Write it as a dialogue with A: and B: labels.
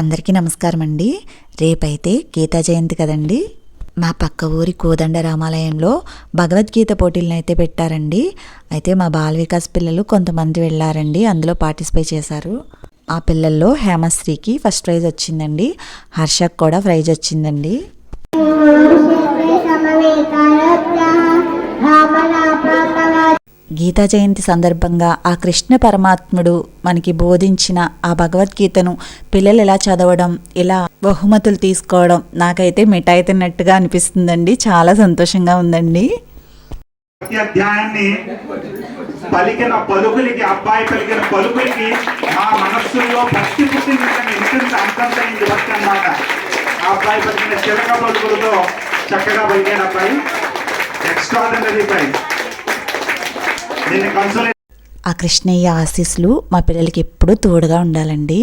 A: అందరికీ నమస్కారం అండి రేపైతే గీతా జయంతి కదండి. మా పక్క ఊరి కోదండ రామాలయంలో భగవద్గీత పోటీలను అయితే పెట్టారండి. అయితే మా బాల వికాస్ పిల్లలు కొంతమంది వెళ్ళారండి. అందులో పార్టిసిపేట్ చేశారు. ఆ పిల్లల్లో హేమశ్రీకి ఫస్ట్ ప్రైజ్ వచ్చిందండి. హర్షకు కూడా ప్రైజ్ వచ్చిందండి. గీతా జయంతి సందర్భంగా ఆ కృష్ణ పరమాత్ముడు మనకి బోధించిన ఆ భగవద్గీతను పిల్లలు ఎలా చదవడం ఇలా బహుమతులు తీసుకోవడం నాకైతే మిఠాయి తిన్నట్టుగా అనిపిస్తుందండి. చాలా సంతోషంగా ఉందండి.
B: అధ్యాయాన్ని పలికిన పలుకులకి అబ్బాయి పలికిన పలుకులకి మా మనస్సుల్లో భక్తి పుట్టిందని ఇంత అంతంతైంది భక్తి అన్నమాట. ఆ అబ్బాయి పలికిన చిలక పలుకులతో చక్కగా పలికాడు అబ్బాయి ఎక్స్ట్రాడినరీ ప్రైజ్
A: ఆ కృష్ణయ్య ఆశీస్సులు మా పిల్లలకి ఎప్పుడూ తోడుగా ఉండాలండి.